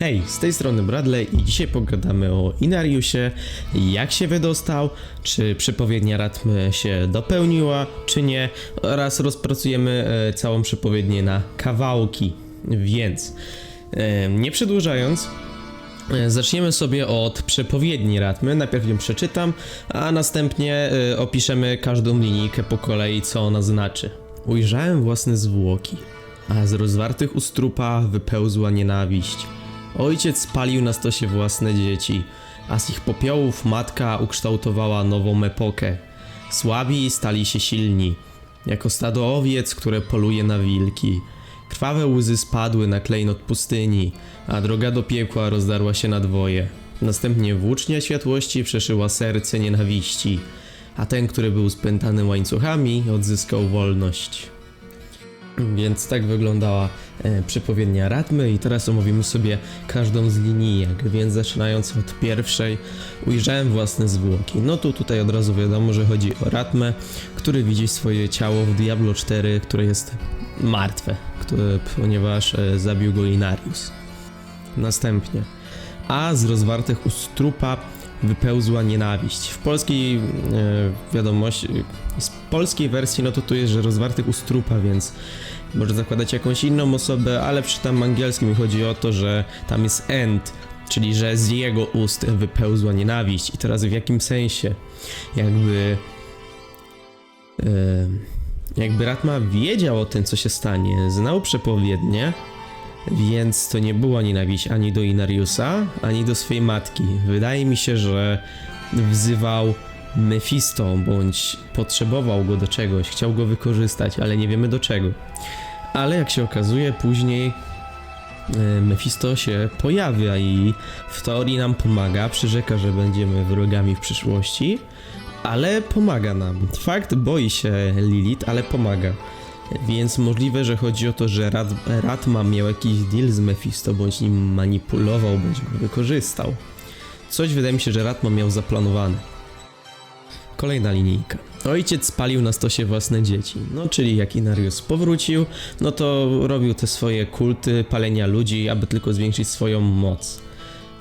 Hej, z tej strony Bradley i dzisiaj pogadamy o Inariusie, jak się wydostał, czy przepowiednia Ratmy się dopełniła, czy nie, oraz rozpracujemy e, całą przepowiednię na kawałki. Więc, e, nie przedłużając, e, zaczniemy sobie od przepowiedni Ratmy. Najpierw ją przeczytam, a następnie opiszemy każdą linijkę po kolei, co ona znaczy. Ujrzałem własne zwłoki, a z rozwartych ust trupa wypełzła nienawiść. Ojciec spalił na stosie własne dzieci, a z ich popiołów matka ukształtowała nową epokę. Słabi stali się silni, jako stado owiec, które poluje na wilki. Krwawe łzy spadły na klejnot pustyni, a droga do piekła rozdarła się na dwoje. Następnie włócznia światłości przeszyła serce nienawiści, a ten, który był spętany łańcuchami, odzyskał wolność. Więc tak wyglądała e, przepowiednia Ratmy i teraz omówimy sobie każdą z linijek, więc zaczynając od pierwszej ujrzałem własne zwłoki. No to tutaj od razu wiadomo, że chodzi o Ratmę, który widzi swoje ciało w Diablo 4, które jest martwe, które, ponieważ e, zabił go Inarius. Następnie a z rozwartych ust trupa wypełzła nienawiść. W polskiej e, wiadomości, z polskiej wersji no to tu jest, że rozwartych ust trupa, więc może zakładać jakąś inną osobę, ale przy tam angielskim chodzi o to, że tam jest end, czyli że z jego ust wypełzła nienawiść. I teraz w jakim sensie? Jakby... E, jakby Ratma wiedział o tym, co się stanie, znał przepowiednie, więc to nie była nienawiść ani do Inariusa, ani do swojej matki. Wydaje mi się, że wzywał Mephisto, bądź potrzebował go do czegoś, chciał go wykorzystać, ale nie wiemy do czego. Ale jak się okazuje, później e, Mephisto się pojawia i w teorii nam pomaga, przyrzeka, że będziemy wrogami w przyszłości, ale pomaga nam. Fakt, boi się Lilith, ale pomaga. Więc możliwe, że chodzi o to, że Rat, Ratma miał jakiś deal z Mephisto, bądź nim manipulował, bądź go wykorzystał. Coś wydaje mi się, że Ratma miał zaplanowane. Kolejna linijka. Ojciec spalił na stosie własne dzieci. No, czyli jak Inarius powrócił, no to robił te swoje kulty palenia ludzi, aby tylko zwiększyć swoją moc.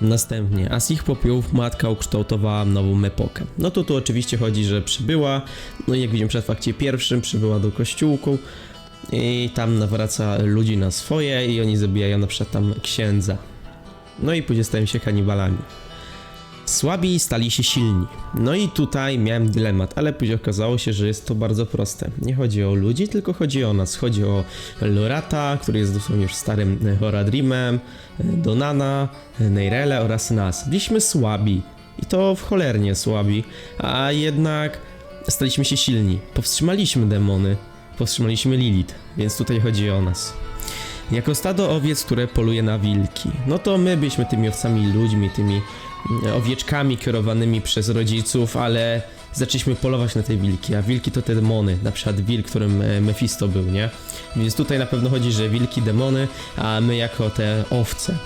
Następnie, a z ich popiołów matka ukształtowała nową epokę. No to tu oczywiście chodzi, że przybyła, no i jak widzimy przed fakcie pierwszym, przybyła do kościółku i tam nawraca ludzi na swoje i oni zabijają na przykład tam księdza. No i później stają się kanibalami. Słabi stali się silni. No i tutaj miałem dylemat, ale później okazało się, że jest to bardzo proste. Nie chodzi o ludzi, tylko chodzi o nas. Chodzi o Lorata, który jest dosłownie już starym Horadrimem, Donana, Neirele oraz nas. Byliśmy słabi. I to w cholernie słabi, a jednak staliśmy się silni. Powstrzymaliśmy demony, powstrzymaliśmy Lilith, więc tutaj chodzi o nas. Jako stado owiec, które poluje na wilki. No to my byliśmy tymi owcami ludźmi, tymi owieczkami kierowanymi przez rodziców, ale zaczęliśmy polować na te wilki, a wilki to te demony, na przykład wilk, którym e, Mephisto był, nie? Więc tutaj na pewno chodzi, że wilki demony, a my jako te owce.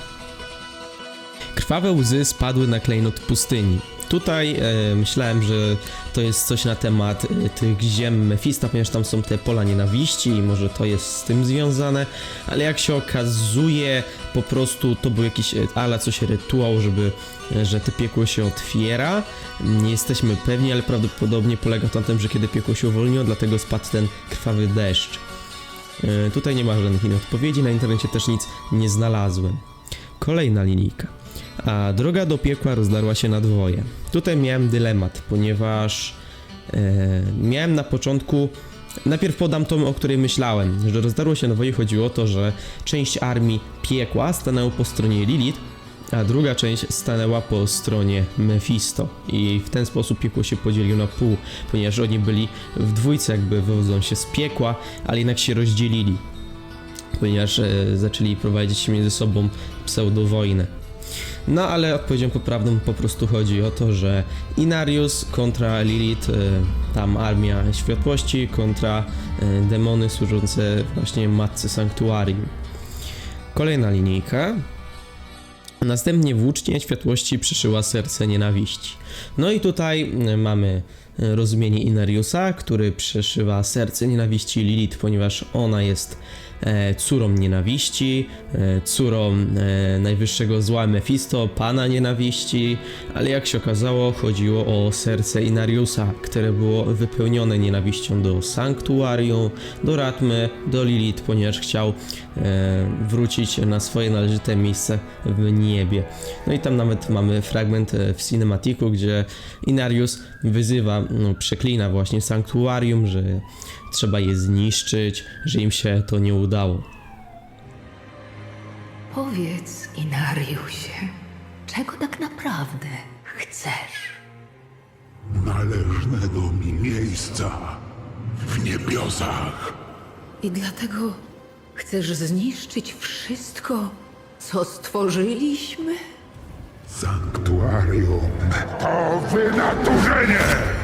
Krwawe łzy spadły na klejnot pustyni. Tutaj e, myślałem, że to jest coś na temat e, tych ziem Mefista, ponieważ tam są te pola nienawiści i może to jest z tym związane, ale jak się okazuje, po prostu to był jakiś e, ala coś rytuał, żeby, e, że te piekło się otwiera. Nie jesteśmy pewni, ale prawdopodobnie polega to na tym, że kiedy piekło się uwolniło, dlatego spadł ten krwawy deszcz. E, tutaj nie ma żadnych innych odpowiedzi, na internecie też nic nie znalazłem. Kolejna linijka. A droga do piekła rozdarła się na dwoje. Tutaj miałem dylemat, ponieważ e, miałem na początku. Najpierw podam tą, o której myślałem, że rozdarło się na dwoje. Chodziło o to, że część armii piekła stanęła po stronie Lilith, a druga część stanęła po stronie Mephisto. I w ten sposób piekło się podzieliło na pół, ponieważ oni byli w dwójce, jakby wywodzą się z piekła, ale jednak się rozdzielili, ponieważ e, zaczęli prowadzić między sobą pseudowojnę. No ale odpowiedzią poprawną po prostu chodzi o to, że Inarius kontra Lilith, y, tam armia światłości kontra y, demony służące właśnie matce sanktuarium. Kolejna linijka. Następnie włócznie światłości przyszyła serce nienawiści. No i tutaj y, mamy e, rozumienie Inariusa, który przeszywa serce nienawiści Lilith, ponieważ ona jest e, córą nienawiści, e, córą e, najwyższego zła Mephisto, pana nienawiści, ale jak się okazało, chodziło o serce Inariusa, które było wypełnione nienawiścią do Sanktuarium, do Ratmy, do Lilith, ponieważ chciał e, wrócić na swoje należyte miejsce w niebie. No i tam nawet mamy fragment e, w cinematiku, gdzie Inarius wyzywa, no, przeklina właśnie Sanktuarium, że trzeba je zniszczyć, że im się to nie udało. Powiedz, Inariusie, czego tak naprawdę chcesz? należnego mi miejsca w niebiosach. I dlatego chcesz zniszczyć wszystko, co stworzyliśmy? Sanktuarium to wynaturzenie!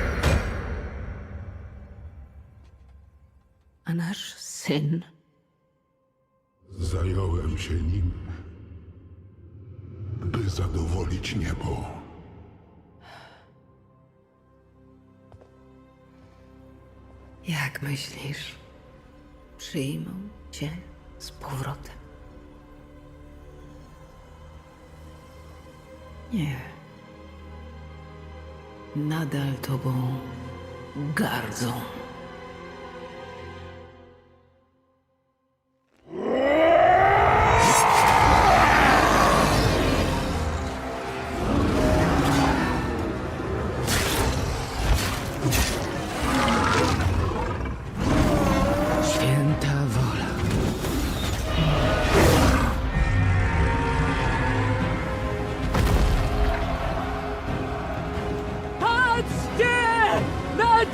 Syn Zająłem się nim, by zadowolić niebo. Jak myślisz, przyjmą cię z powrotem? Nie. Nadal tobą gardzą.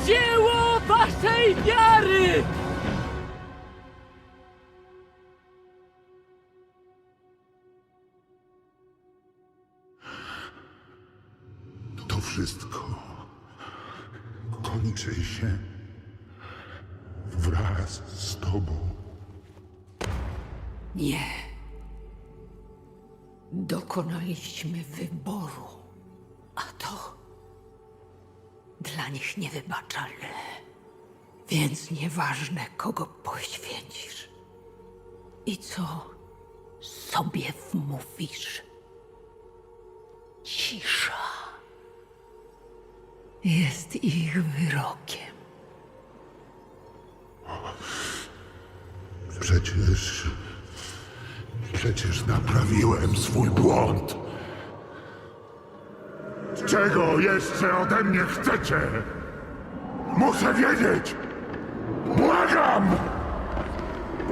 Dzieło waszej wiary! Więc nieważne, kogo poświęcisz i co sobie wmówisz. Cisza jest ich wyrokiem. Przecież. Przecież naprawiłem swój błąd. Czego jeszcze ode mnie chcecie? Muszę wiedzieć! Błagam!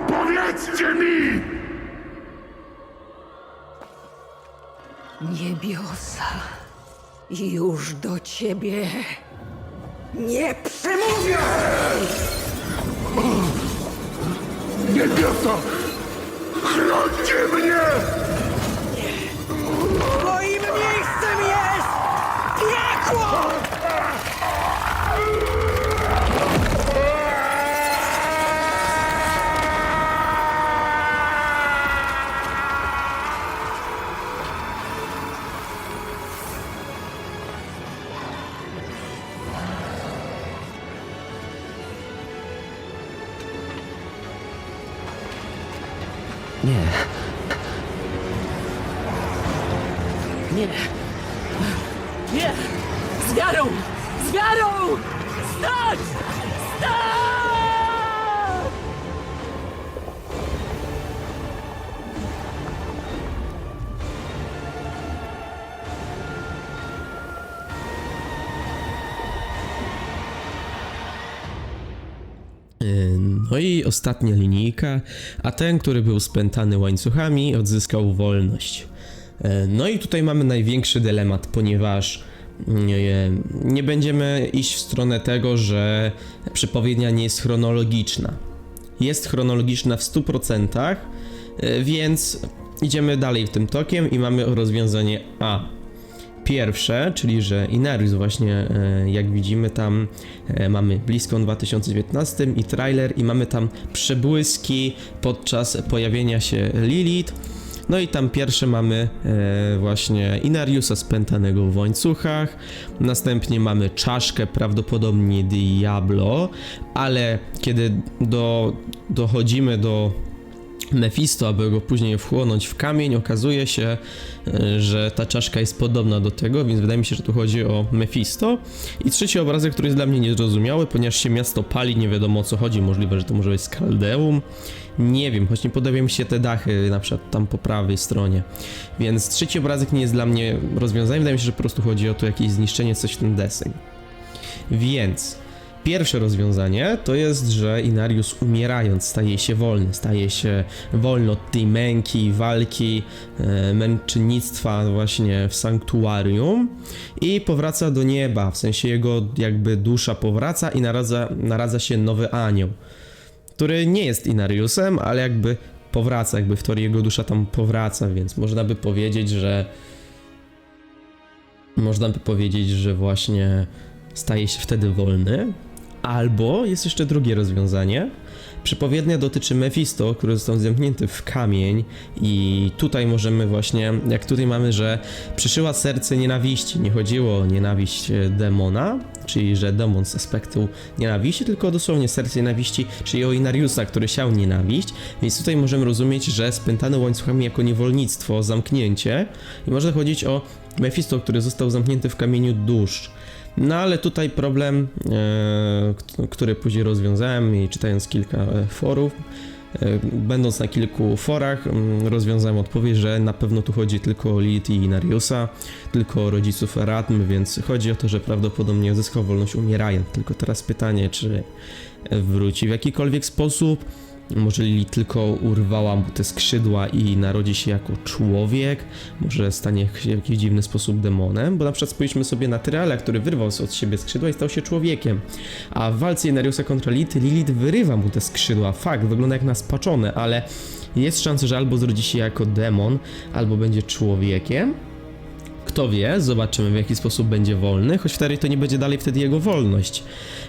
Powiedzcie mi! Niebiosa już do ciebie nie przemówią! Niebiosa! Chrońcie mnie! Moim Nie. Nie. Ostatnia linijka, a ten, który był spętany łańcuchami, odzyskał wolność. Yy, No i tutaj mamy największy dylemat, ponieważ nie, nie będziemy iść w stronę tego, że przepowiednia nie jest chronologiczna. Jest chronologiczna w 100%, yy, więc idziemy dalej w tym tokiem i mamy rozwiązanie A. Pierwsze, czyli że Inarius właśnie, e, jak widzimy tam e, mamy BlizzCon 2019 i trailer i mamy tam przebłyski podczas pojawienia się Lilith. No i tam pierwsze mamy e, właśnie Inariusa spętanego w łańcuchach, następnie mamy czaszkę, prawdopodobnie Diablo, ale kiedy do, dochodzimy do Mephisto, aby go później wchłonąć w kamień, okazuje się, e, że ta czaszka jest podobna do tego, więc wydaje mi się, że tu chodzi o Mephisto. I trzeci obrazek, który jest dla mnie niezrozumiały, ponieważ się miasto pali, nie wiadomo o co chodzi, możliwe, że to może być Skaldeum. Nie wiem, choć nie podobają mi się te dachy, na przykład tam po prawej stronie. Więc trzeci obrazek nie jest dla mnie rozwiązaniem, wydaje mi się, że po prostu chodzi o to jakieś zniszczenie, coś w ten deseń. Więc Pierwsze rozwiązanie to jest, że Inarius umierając staje się wolny, staje się wolny od tej męki, walki, e, męczennictwa właśnie w sanktuarium i powraca do nieba, w sensie jego jakby dusza powraca i naradza, naradza się nowy anioł, który nie jest Inariusem, ale jakby powraca, jakby w teorii jego dusza tam powraca, więc można by powiedzieć, że można by powiedzieć, że właśnie staje się wtedy wolny. Albo jest jeszcze drugie rozwiązanie. Przepowiednia dotyczy Mephisto, który został zamknięty w kamień i tutaj możemy właśnie, jak tutaj mamy, że przyszyła serce nienawiści. Nie chodziło o nienawiść e, demona, czyli że demon z aspektu nienawiści, tylko dosłownie serce nienawiści, czyli o Inariusa, który siał nienawiść. Więc tutaj możemy rozumieć, że spętany łańcuchami jako niewolnictwo, zamknięcie i może chodzić o Mephisto, który został zamknięty w kamieniu dusz. No ale tutaj problem, e, który później rozwiązałem i czytając kilka e, forów, e, będąc na kilku forach, mm, rozwiązałem odpowiedź, że na pewno tu chodzi tylko o Lilith i Inariusa, tylko o rodziców Eratm, więc chodzi o to, że prawdopodobnie uzyskał wolność umierając. Tylko teraz pytanie, czy wróci w jakikolwiek sposób, może Lilith tylko urwała mu te skrzydła i narodzi się jako człowiek, może stanie się w jakiś dziwny sposób demonem, bo na przykład spójrzmy sobie na Tyrella, który wyrwał od siebie skrzydła i stał się człowiekiem, a w walce Inariusa kontra Lilith, Lilith wyrywa mu te skrzydła, fakt, wygląda jak na spaczone, ale jest szansa, że albo zrodzi się jako demon, albo będzie człowiekiem, kto wie, zobaczymy w jaki sposób będzie wolny, choć wtedy to nie będzie dalej wtedy jego wolność.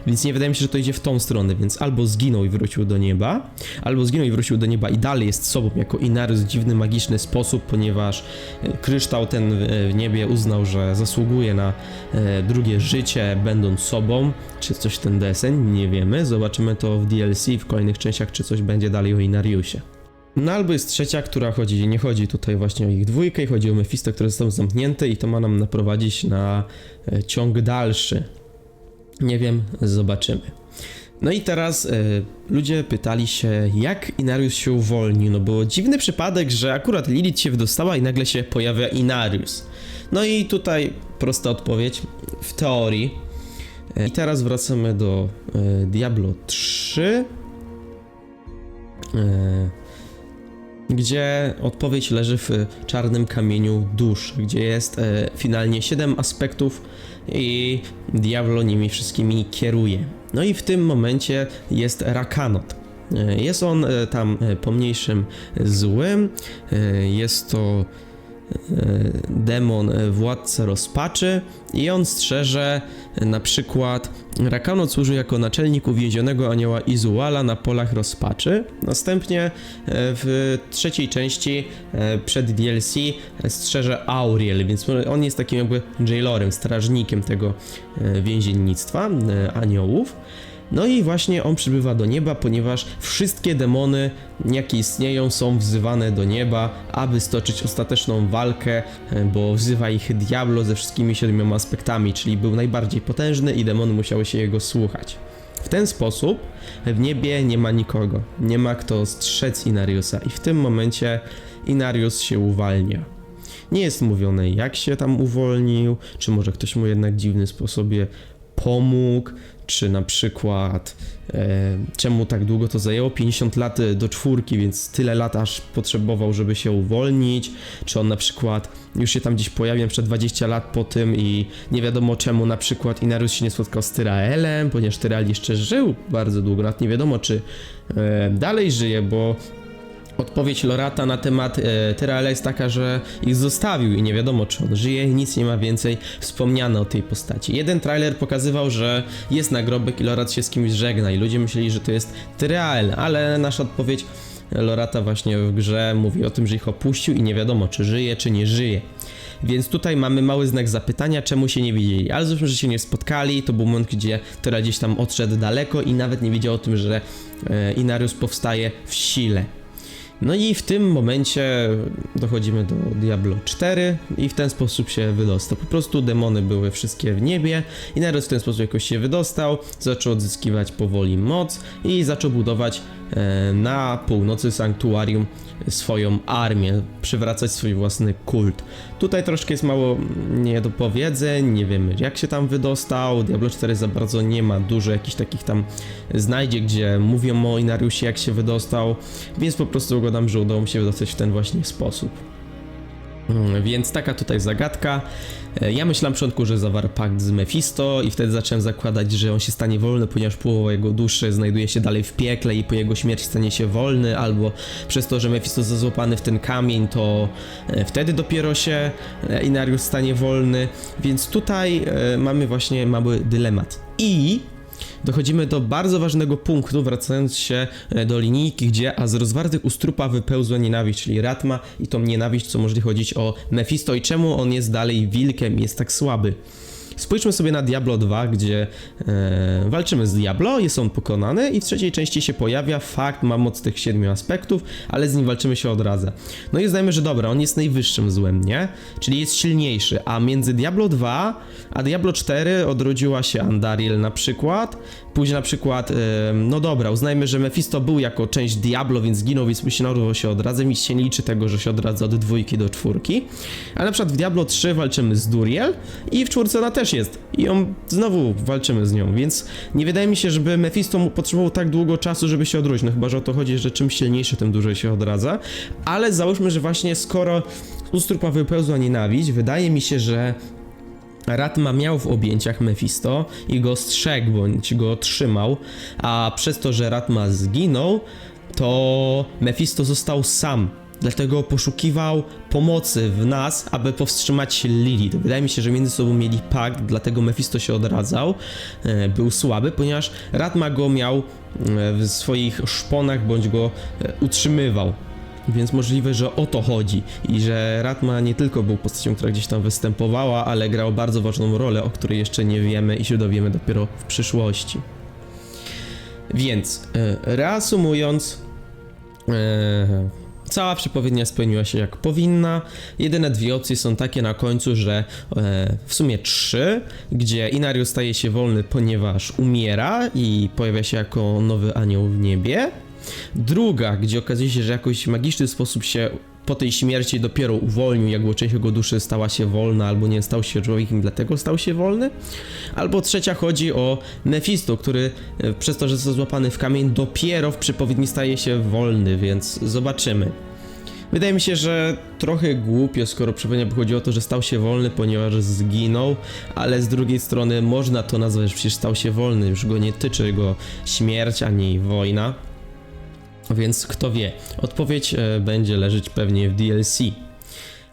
Więc nie wydaje mi się, że to idzie w tą stronę, więc albo zginął i wrócił do nieba, albo zginął i wrócił do nieba i dalej jest sobą jako Inarius w dziwny, magiczny sposób, ponieważ e, kryształ ten w w niebie uznał, że zasługuje na e, drugie życie, będąc sobą, czy coś ten deseń, nie wiemy. Zobaczymy to w DLC, w kolejnych częściach, czy coś będzie dalej o Inariusie. No albo jest trzecia, która chodzi, nie chodzi tutaj właśnie o ich dwójkę, chodzi o Mephisto, które został zamknięte i to ma nam naprowadzić na e, ciąg dalszy. Nie wiem, zobaczymy. No i teraz e, ludzie pytali się, jak Inarius się uwolnił, no bo dziwny przypadek, że akurat Lilith się wydostała i nagle się pojawia Inarius. No i tutaj prosta odpowiedź, w teorii. E, I teraz wracamy do e, Diablo 3. E, gdzie odpowiedź leży w czarnym kamieniu dusz, gdzie jest e, finalnie 7 aspektów i Diablo nimi wszystkimi kieruje. No i w tym momencie jest Rakanot. E, Jest on e, tam e, pomniejszym złym, jest to demon władca rozpaczy i on strzeże na przykład Rakanot służy jako naczelnik uwięzionego anioła Izuala na polach rozpaczy. Następnie e, w trzeciej części e, przed DLC strzeże Auriel, więc on jest takim jakby jailorem, strażnikiem tego e, więziennictwa aniołów. No i właśnie on przybywa do nieba, ponieważ wszystkie demony, jakie istnieją, są wzywane do nieba, aby stoczyć ostateczną walkę, e, bo wzywa ich Diablo ze wszystkimi siedmioma aspektami, czyli był najbardziej potężny i demony musiały się jego słuchać. W ten sposób w niebie nie ma nikogo, nie ma kto strzec Inariusa i w tym momencie Inarius się uwalnia. Nie jest mówione jak się tam uwolnił, czy może ktoś mu jednak w dziwnym sposobie pomógł, czy na przykład e, czemu tak długo to zajęło? 50 lat e, do czwórki, więc tyle lat aż potrzebował, żeby się uwolnić, czy on na przykład już się tam gdzieś pojawił przed 20 lat po tym i nie wiadomo czemu na przykład Inarius się nie spotkał z Tyraelem, ponieważ Tyrael jeszcze żył bardzo długo, nawet nie wiadomo czy e, dalej żyje, bo Odpowiedź Lorata na temat e, jest taka, że ich zostawił i nie wiadomo czy on żyje, nic nie ma więcej wspomniane o tej postaci. Jeden trailer pokazywał, że jest nagrobek i Lorat się z kimś żegna i ludzie myśleli, że to jest Tyrael, ale nasza odpowiedź Lorata właśnie w grze mówi o tym, że ich opuścił i nie wiadomo, czy żyje, czy nie żyje. Więc tutaj mamy mały znak zapytania, czemu się nie widzieli. Ale zresztą, że się nie spotkali, to był moment, gdzie Tora gdzieś tam odszedł daleko i nawet nie wiedział o tym, że e, Inarius powstaje w sile. No i w tym momencie dochodzimy do Diablo 4 i w ten sposób się wydostał. Po prostu demony były wszystkie w niebie i Neros w ten sposób jakoś się wydostał, zaczął odzyskiwać powoli moc i zaczął budować na północy sanktuarium swoją armię, przywracać swój własny kult. Tutaj troszkę jest mało niedopowiedzeń, nie wiemy jak się tam wydostał. Diablo 4 za bardzo nie ma dużo jakichś takich tam znajdzie, gdzie mówią o Inariusie jak się wydostał, więc po prostu gadam, że udało mi się wydostać w ten właśnie sposób. Mm, Więc taka tutaj zagadka. E, Ja myślałem na początku, że zawarł pakt z Mephisto i wtedy zacząłem zakładać, że on się stanie wolny, ponieważ połowa jego duszy znajduje się dalej w piekle i po jego śmierci stanie się wolny, albo przez to, że Mephisto został złapany w ten kamień, to e, wtedy dopiero się e, Inarius stanie wolny. Więc tutaj mamy właśnie mały dylemat. I Dochodzimy do bardzo ważnego punktu, wracając się e, do linijki, gdzie a z rozwartych ust trupa wypełzła nienawiść, czyli Ratma i tą nienawiść, co może chodzić o Mephisto i czemu on jest dalej wilkiem, jest tak słaby. Spójrzmy sobie na Diablo 2, gdzie e, walczymy z Diablo, jest on pokonany i w trzeciej części się pojawia fakt, ma moc tych siedmiu aspektów, ale z nim walczymy się odradza. No i uznajmy, że dobra, on jest najwyższym złem, nie? Czyli jest silniejszy, a między Diablo 2 a Diablo 4 odrodziła się Andariel na przykład, później na przykład, e, no dobra, uznajmy, że Mephisto był jako część Diablo, więc zginął, więc na nowo się odradza, mi się nie liczy tego, że się odradza od dwójki do czwórki, ale na przykład w Diablo 3 walczymy z Duriel i w czwórce ona też jest. I ją znowu walczymy z nią, więc nie wydaje mi się, żeby Mephisto potrzebował tak długo czasu, żeby się odrodzić, no chyba, że o to chodzi, że czym silniejszy, tym dłużej się odradza, ale załóżmy, że właśnie skoro z ust trupa wypełzła nienawiść, wydaje mi się, że Ratma miał w objęciach Mephisto i go strzegł, bądź go trzymał, a przez to, że Ratma zginął, to Mephisto został sam. Dlatego poszukiwał pomocy w nas, aby powstrzymać Lilith. Wydaje mi się, że między sobą mieli pakt, dlatego Mephisto się odradzał. E, Był słaby, ponieważ Ratma go miał e, w swoich szponach, bądź go e, utrzymywał. Więc możliwe, że o to chodzi i że Ratma nie tylko był postacią, która gdzieś tam występowała, ale grał bardzo ważną rolę, o której jeszcze nie wiemy i się dowiemy dopiero w przyszłości. Więc reasumując, cała przepowiednia spełniła się jak powinna. Jedyne dwie opcje są takie na końcu, że e, w sumie trzy, gdzie Inarius staje się wolny, ponieważ umiera i pojawia się jako nowy anioł w niebie. Druga, gdzie okazuje się, że jakoś magiczny sposób się po tej śmierci dopiero uwolnił, jakby część jego duszy stała się wolna, albo nie stał się człowiekiem, dlatego stał się wolny. Albo trzecia chodzi o Mephisto, który e, przez to, że został złapany w kamień, dopiero w przepowiedni staje się wolny, więc zobaczymy. Wydaje mi się, że trochę głupio, skoro przepowiednia by o to, że stał się wolny, ponieważ zginął, ale z drugiej strony można to nazwać, że przecież stał się wolny, już go nie tyczy go śmierć ani wojna. Więc kto wie, odpowiedź e, będzie leżeć pewnie w DLC.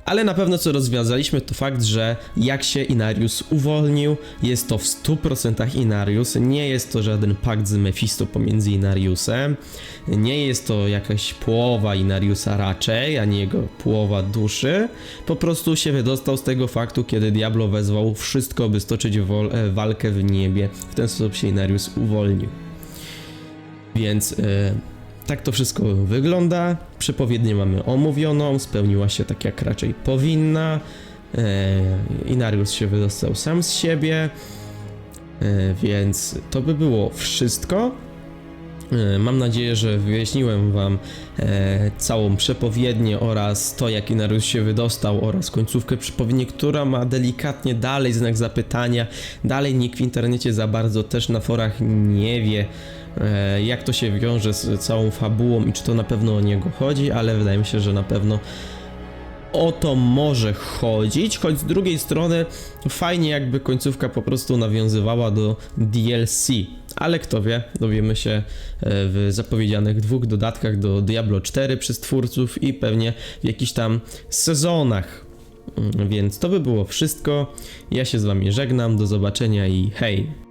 Ale na pewno co rozwiązaliśmy to fakt, że jak się Inarius uwolnił, jest to w 100% Inarius, nie jest to żaden pakt z Mephisto pomiędzy Inariusem, nie jest to jakaś połowa Inariusa raczej, ani jego połowa duszy, po prostu się wydostał z tego faktu, kiedy Diablo wezwał wszystko, by stoczyć e, walkę w niebie, w ten sposób się Inarius uwolnił. Więc e, tak to wszystko wygląda. Przepowiednię mamy omówioną, spełniła się tak jak raczej powinna. E, Inarius się wydostał sam z siebie. E, więc to by było wszystko. E, Mam nadzieję, że wyjaśniłem Wam e, całą przepowiednię oraz to, jak Inarius się wydostał oraz końcówkę przepowiedni, która ma delikatnie dalej znak zapytania. Dalej nikt w internecie za bardzo też na forach nie wie, e, jak to się wiąże z całą fabułą i czy to na pewno o niego chodzi, ale wydaje mi się, że na pewno o to może chodzić, choć z drugiej strony fajnie jakby końcówka po prostu nawiązywała do DLC, ale kto wie, dowiemy się e, w zapowiedzianych dwóch dodatkach do Diablo 4 przez twórców i pewnie w jakichś tam sezonach. Mm, Więc to by było wszystko. Ja się z wami żegnam, do zobaczenia i hej!